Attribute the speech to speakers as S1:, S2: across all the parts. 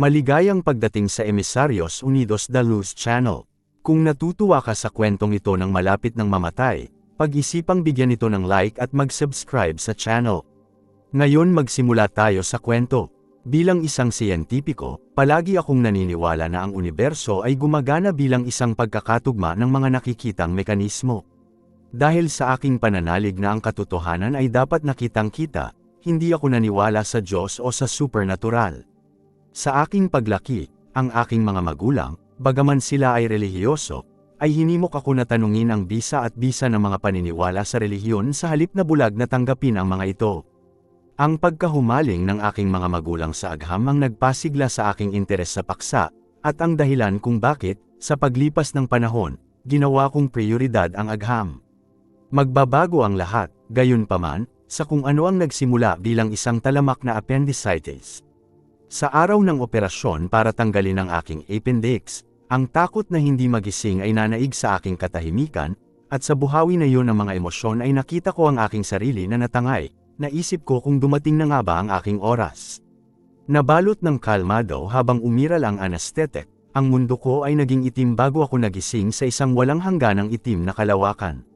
S1: Maligayang pagdating sa Emisarios Unidos da Luz Channel. Kung natutuwa ka sa kwentong ito ng malapit ng mamatay, pag-isipang bigyan ito ng like at mag-subscribe sa channel. Ngayon magsimula tayo sa kwento. Bilang isang siyentipiko, palagi akong naniniwala na ang universo ay gumagana bilang isang pagkakatugma ng mga nakikitang mekanismo. Dahil sa aking pananalig na ang katotohanan ay dapat nakitang-kita, hindi ako naniwala sa Diyos o sa supernatural. Sa aking paglaki, ang aking mga magulang, bagaman sila ay relihiyoso, ay hinimok ako na tanungin ang bisa at bisa ng mga paniniwala sa relihiyon sa halip na bulag na tanggapin ang mga ito. Ang pagkahumaling ng aking mga magulang sa agham ang nagpasigla sa aking interes sa paksa, at ang dahilan kung bakit, sa paglipas ng panahon, ginawa kong prioridad ang agham. Magbabago ang lahat, gayon paman, sa kung ano ang nagsimula bilang isang talamak na appendicitis. Sa araw ng operasyon para tanggalin ang aking appendix, ang takot na hindi magising ay nanaig sa aking katahimikan, at sa buhawi na yun ng mga emosyon ay nakita ko ang aking sarili na natangay, naisip ko kung dumating na nga ba ang aking oras. Nabalot ng kalmado habang umiral ang anesthetic, ang mundo ko ay naging itim bago ako nagising sa isang walang hangganang itim na kalawakan.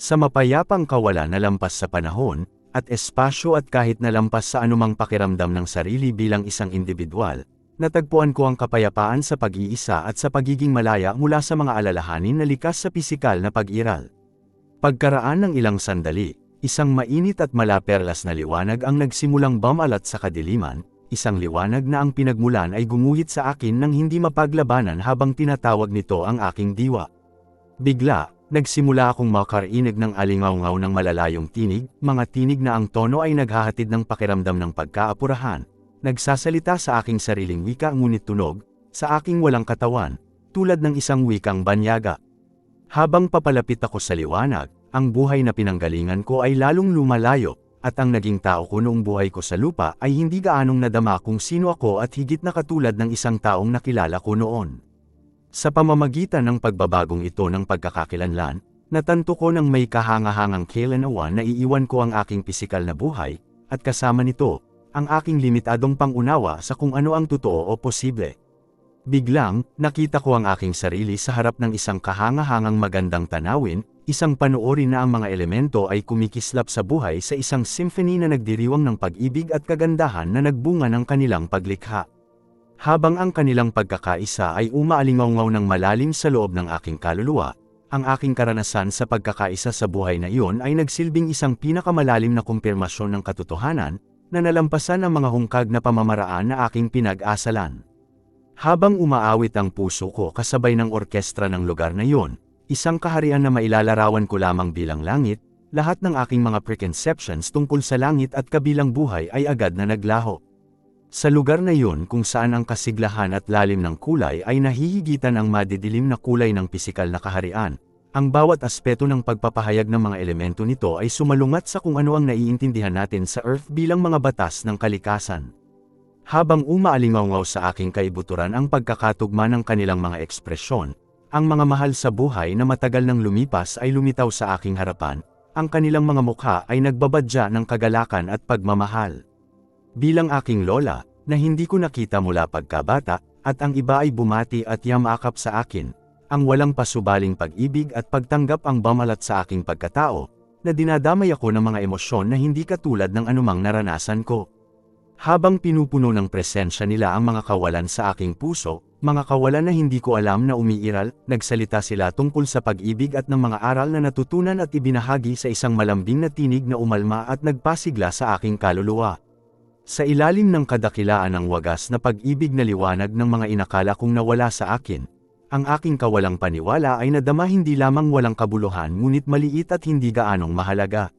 S1: Sa mapayapang kawalan na lampas sa panahon, at espasyo at kahit nalampas sa anumang pakiramdam ng sarili bilang isang individual, natagpuan ko ang kapayapaan sa pag-iisa at sa pagiging malaya mula sa mga alalahanin na likas sa pisikal na pag-iral. Pagkaraan ng ilang sandali, isang mainit at malaperlas na liwanag ang nagsimulang bumalat sa kadiliman, isang liwanag na ang pinagmulan ay gumuhit sa akin nang hindi mapaglabanan habang tinatawag nito ang aking diwa. Bigla, Nagsimula akong makarinig ng alingaw-ngaw ng malalayong tinig, mga tinig na ang tono ay naghahatid ng pakiramdam ng pagkaapurahan. Nagsasalita sa aking sariling wika ngunit tunog, sa aking walang katawan, tulad ng isang wikang banyaga. Habang papalapit ako sa liwanag, ang buhay na pinanggalingan ko ay lalong lumalayo, at ang naging tao ko noong buhay ko sa lupa ay hindi gaanong nadama kung sino ako at higit na katulad ng isang taong nakilala ko noon. Sa pamamagitan ng pagbabagong ito ng pagkakakilanlan, natanto ko ng may kahangahangang kailan na iiwan ko ang aking pisikal na buhay, at kasama nito, ang aking limitadong pangunawa sa kung ano ang totoo o posible. Biglang, nakita ko ang aking sarili sa harap ng isang kahangahangang magandang tanawin, isang panoorin na ang mga elemento ay kumikislap sa buhay sa isang symphony na nagdiriwang ng pag-ibig at kagandahan na nagbunga ng kanilang paglikha. Habang ang kanilang pagkakaisa ay umaalingaw ng malalim sa loob ng aking kaluluwa, ang aking karanasan sa pagkakaisa sa buhay na iyon ay nagsilbing isang pinakamalalim na kumpirmasyon ng katotohanan, na nalampasan ang mga hungkag na pamamaraan na aking pinag-asalan. Habang umaawit ang puso ko kasabay ng orkestra ng lugar na iyon, isang kaharian na mailalarawan ko lamang bilang langit, lahat ng aking mga preconceptions tungkol sa langit at kabilang buhay ay agad na naglaho. Sa lugar na yun kung saan ang kasiglahan at lalim ng kulay ay nahihigitan ang madidilim na kulay ng pisikal na kaharian, ang bawat aspeto ng pagpapahayag ng mga elemento nito ay sumalungat sa kung ano ang naiintindihan natin sa Earth bilang mga batas ng kalikasan. Habang umaalingaw sa aking kaibuturan ang pagkakatugma ng kanilang mga ekspresyon, ang mga mahal sa buhay na matagal nang lumipas ay lumitaw sa aking harapan, ang kanilang mga mukha ay nagbabadya ng kagalakan at pagmamahal. Bilang aking lola, na hindi ko nakita mula pagkabata, at ang iba ay bumati at yamakap sa akin, ang walang pasubaling pag-ibig at pagtanggap ang bamalat sa aking pagkatao, na dinadamay ako ng mga emosyon na hindi katulad ng anumang naranasan ko. Habang pinupuno ng presensya nila ang mga kawalan sa aking puso, mga kawalan na hindi ko alam na umiiral, nagsalita sila tungkol sa pag-ibig at ng mga aral na natutunan at ibinahagi sa isang malambing na tinig na umalma at nagpasigla sa aking kaluluwa. Sa ilalim ng kadakilaan ng wagas na pag-ibig na liwanag ng mga inakala kong nawala sa akin, ang aking kawalang paniwala ay nadama hindi lamang walang kabuluhan ngunit maliit at hindi gaanong mahalaga.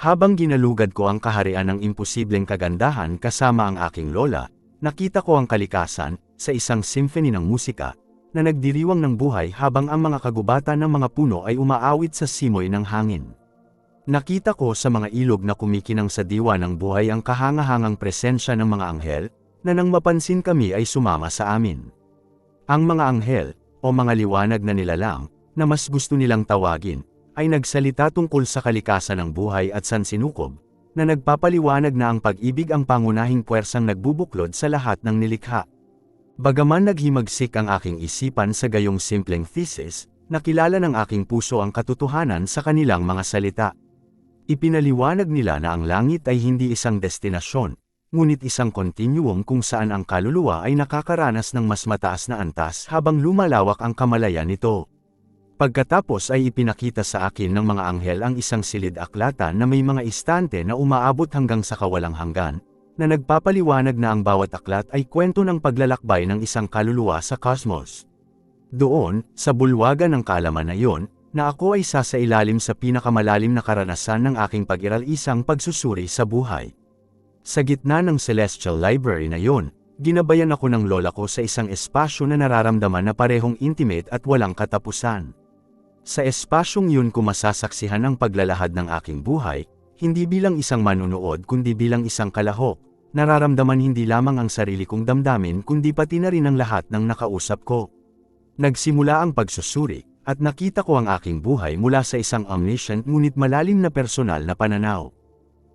S1: Habang ginalugad ko ang kaharian ng imposibleng kagandahan kasama ang aking lola, nakita ko ang kalikasan, sa isang symphony ng musika, na nagdiriwang ng buhay habang ang mga kagubatan ng mga puno ay umaawit sa simoy ng hangin. Nakita ko sa mga ilog na kumikinang sa diwa ng buhay ang kahangahangang presensya ng mga anghel, na nang mapansin kami ay sumama sa amin. Ang mga anghel, o mga liwanag na nilalang, na mas gusto nilang tawagin, ay nagsalita tungkol sa kalikasan ng buhay at sansinukob, na nagpapaliwanag na ang pag-ibig ang pangunahing puwersang nagbubuklod sa lahat ng nilikha. Bagaman naghimagsik ang aking isipan sa gayong simpleng thesis, nakilala ng aking puso ang katotohanan sa kanilang mga salita. Ipinaliwanag nila na ang langit ay hindi isang destinasyon, ngunit isang continuum kung saan ang kaluluwa ay nakakaranas ng mas mataas na antas habang lumalawak ang kamalayan nito. Pagkatapos ay ipinakita sa akin ng mga anghel ang isang silid aklatan na may mga istante na umaabot hanggang sa kawalang hanggan, na nagpapaliwanag na ang bawat aklat ay kwento ng paglalakbay ng isang kaluluwa sa cosmos. Doon, sa bulwagan ng kaalaman na iyon, na ako ay sasailalim sa pinakamalalim na karanasan ng aking pag-iral isang pagsusuri sa buhay. Sa gitna ng Celestial Library na iyon, ginabayan ako ng lola ko sa isang espasyo na nararamdaman na parehong intimate at walang katapusan. Sa espasyong yun ko masasaksihan ang paglalahad ng aking buhay, hindi bilang isang manunood kundi bilang isang kalahok, nararamdaman hindi lamang ang sarili kong damdamin kundi pati na rin ang lahat ng nakausap ko. Nagsimula ang pagsusuri, at nakita ko ang aking buhay mula sa isang omniscient ngunit malalim na personal na pananaw.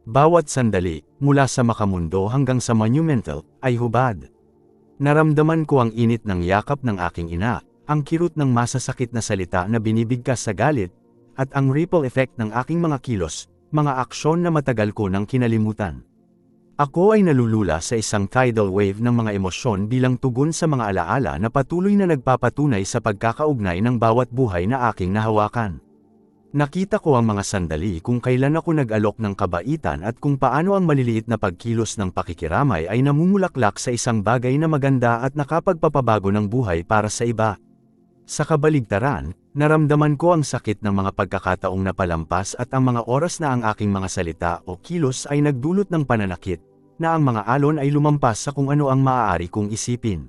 S1: Bawat sandali, mula sa makamundo hanggang sa monumental, ay hubad. Naramdaman ko ang init ng yakap ng aking ina, ang kirot ng masasakit na salita na binibigkas sa galit, at ang ripple effect ng aking mga kilos, mga aksyon na matagal ko nang kinalimutan. Ako ay nalulula sa isang tidal wave ng mga emosyon bilang tugon sa mga alaala na patuloy na nagpapatunay sa pagkakaugnay ng bawat buhay na aking nahawakan. Nakita ko ang mga sandali kung kailan ako nag-alok ng kabaitan at kung paano ang maliliit na pagkilos ng pakikiramay ay namumulaklak sa isang bagay na maganda at nakapagpapabago ng buhay para sa iba. Sa kabaligtaran, naramdaman ko ang sakit ng mga pagkakataong napalampas at ang mga oras na ang aking mga salita o kilos ay nagdulot ng pananakit, na ang mga alon ay lumampas sa kung ano ang maaari kong isipin.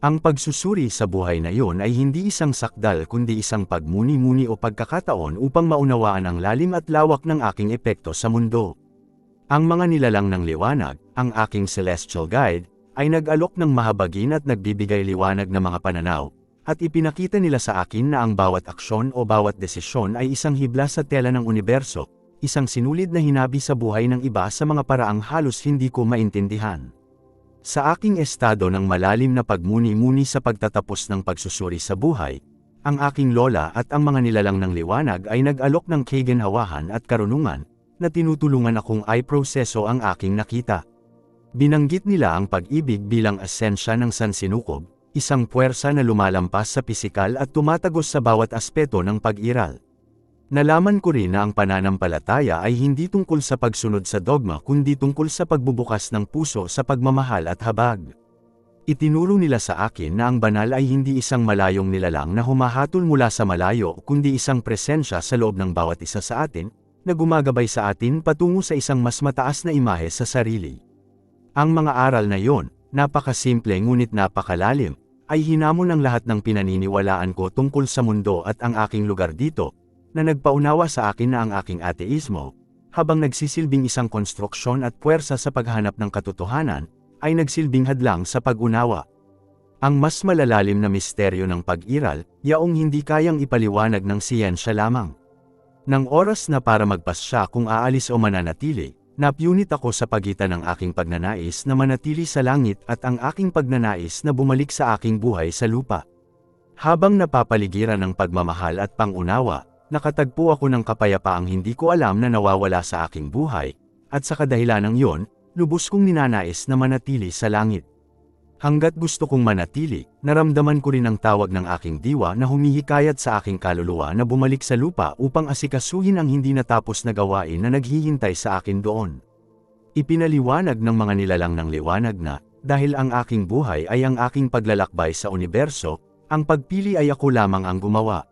S1: Ang pagsusuri sa buhay na iyon ay hindi isang sakdal kundi isang pagmuni-muni o pagkakataon upang maunawaan ang lalim at lawak ng aking epekto sa mundo. Ang mga nilalang ng liwanag, ang aking celestial guide, ay nag-alok ng mahabagin at nagbibigay liwanag na mga pananaw, at ipinakita nila sa akin na ang bawat aksyon o bawat desisyon ay isang hibla sa tela ng universo, isang sinulid na hinabi sa buhay ng iba sa mga paraang halos hindi ko maintindihan. Sa aking estado ng malalim na pagmuni-muni sa pagtatapos ng pagsusuri sa buhay, ang aking lola at ang mga nilalang ng liwanag ay nag-alok ng kaginhawahan at karunungan, na tinutulungan akong ay proseso ang aking nakita. Binanggit nila ang pag-ibig bilang asensya ng sansinukob, isang puwersa na lumalampas sa pisikal at tumatagos sa bawat aspeto ng pag-iral. Nalaman ko rin na ang pananampalataya ay hindi tungkol sa pagsunod sa dogma kundi tungkol sa pagbubukas ng puso sa pagmamahal at habag. Itinuro nila sa akin na ang banal ay hindi isang malayong nilalang na humahatol mula sa malayo kundi isang presensya sa loob ng bawat isa sa atin, na gumagabay sa atin patungo sa isang mas mataas na imahe sa sarili. Ang mga aral na yon, napakasimple ngunit napakalalim, ay hinamon ang lahat ng pinaniniwalaan ko tungkol sa mundo at ang aking lugar dito, na nagpaunawa sa akin na ang aking ateismo, habang nagsisilbing isang konstruksyon at puwersa sa paghanap ng katotohanan, ay nagsilbing hadlang sa pag-unawa. Ang mas malalalim na misteryo ng pag-iral, yaong hindi kayang ipaliwanag ng siyensya lamang. Nang oras na para magpasya kung aalis o mananatili, Napunit ako sa pagitan ng aking pagnanais na manatili sa langit at ang aking pagnanais na bumalik sa aking buhay sa lupa. Habang napapaligiran ng pagmamahal at pangunawa, nakatagpo ako ng kapayapaang hindi ko alam na nawawala sa aking buhay, at sa kadahilan ng yon, lubos kong ninanais na manatili sa langit. Hanggat gusto kong manatili, naramdaman ko rin ang tawag ng aking diwa na humihikayat sa aking kaluluwa na bumalik sa lupa upang asikasuhin ang hindi natapos na gawain na naghihintay sa akin doon. Ipinaliwanag ng mga nilalang ng liwanag na, dahil ang aking buhay ay ang aking paglalakbay sa universo, ang pagpili ay ako lamang ang gumawa.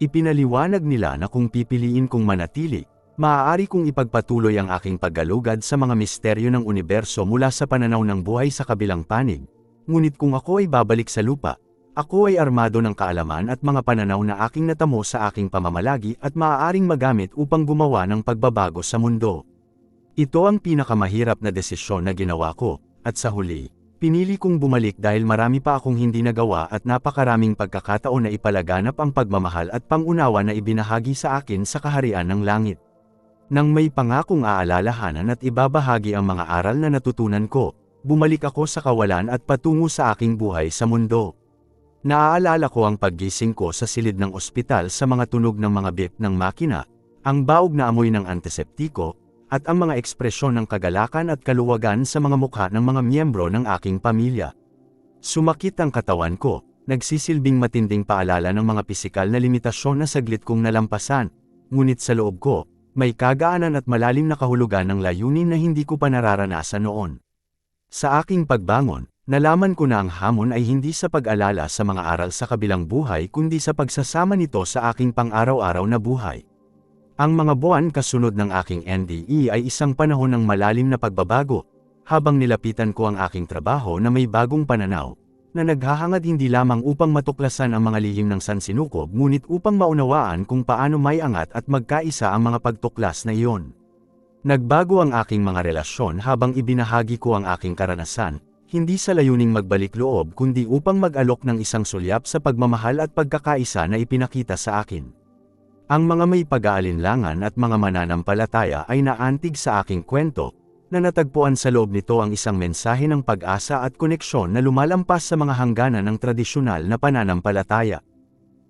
S1: Ipinaliwanag nila na kung pipiliin kong manatili, Maaari kong ipagpatuloy ang aking paggalugad sa mga misteryo ng universo mula sa pananaw ng buhay sa kabilang panig. Ngunit kung ako ay babalik sa lupa, ako ay armado ng kaalaman at mga pananaw na aking natamo sa aking pamamalagi at maaaring magamit upang gumawa ng pagbabago sa mundo. Ito ang pinakamahirap na desisyon na ginawa ko, at sa huli, pinili kong bumalik dahil marami pa akong hindi nagawa at napakaraming pagkakataon na ipalaganap ang pagmamahal at pangunawa na ibinahagi sa akin sa kaharian ng langit. Nang may pangakong aalalahanan at ibabahagi ang mga aral na natutunan ko, bumalik ako sa kawalan at patungo sa aking buhay sa mundo. Naaalala ko ang paggising ko sa silid ng ospital sa mga tunog ng mga beep ng makina, ang baog na amoy ng antiseptiko, at ang mga ekspresyon ng kagalakan at kaluwagan sa mga mukha ng mga miyembro ng aking pamilya. Sumakit ang katawan ko, nagsisilbing matinding paalala ng mga pisikal na limitasyon na saglit kong nalampasan, ngunit sa loob ko, may kagaanan at malalim na kahulugan ng layunin na hindi ko pa nararanasan noon. Sa aking pagbangon, nalaman ko na ang hamon ay hindi sa pag-alala sa mga aral sa kabilang buhay kundi sa pagsasama nito sa aking pang-araw-araw na buhay. Ang mga buwan kasunod ng aking NDE ay isang panahon ng malalim na pagbabago, habang nilapitan ko ang aking trabaho na may bagong pananaw, na naghahangad hindi lamang upang matuklasan ang mga lihim ng sansinukob ngunit upang maunawaan kung paano may angat at magkaisa ang mga pagtuklas na iyon. Nagbago ang aking mga relasyon habang ibinahagi ko ang aking karanasan, hindi sa layuning magbalik loob kundi upang mag-alok ng isang sulyap sa pagmamahal at pagkakaisa na ipinakita sa akin. Ang mga may pag-aalinlangan at mga mananampalataya ay naantig sa aking kwento, na natagpuan sa loob nito ang isang mensahe ng pag-asa at koneksyon na lumalampas sa mga hangganan ng tradisyonal na pananampalataya.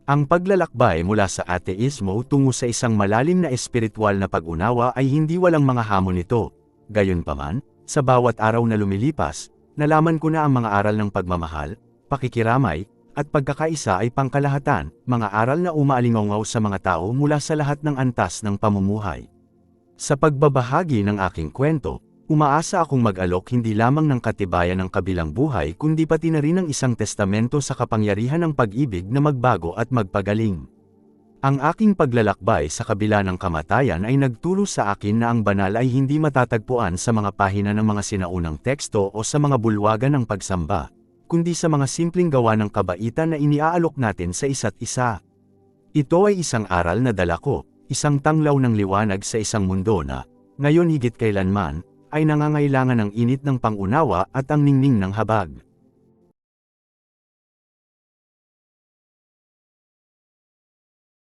S1: Ang paglalakbay mula sa ateismo tungo sa isang malalim na espiritual na pag-unawa ay hindi walang mga hamon nito. Gayunpaman, sa bawat araw na lumilipas, nalaman ko na ang mga aral ng pagmamahal, pakikiramay, at pagkakaisa ay pangkalahatan, mga aral na umaalingaw sa mga tao mula sa lahat ng antas ng pamumuhay. Sa pagbabahagi ng aking kwento, Umaasa akong mag-alok hindi lamang ng katibayan ng kabilang buhay kundi pati na rin ng isang testamento sa kapangyarihan ng pag-ibig na magbago at magpagaling. Ang aking paglalakbay sa kabila ng kamatayan ay nagturo sa akin na ang banal ay hindi matatagpuan sa mga pahina ng mga sinaunang teksto o sa mga bulwagan ng pagsamba, kundi sa mga simpleng gawa ng kabaitan na iniaalok natin sa isa't isa. Ito ay isang aral na dala ko, isang tanglaw ng liwanag sa isang mundo na, ngayon higit kailanman, ay nangangailangan ng init ng pangunawa at ang ningning ng habag.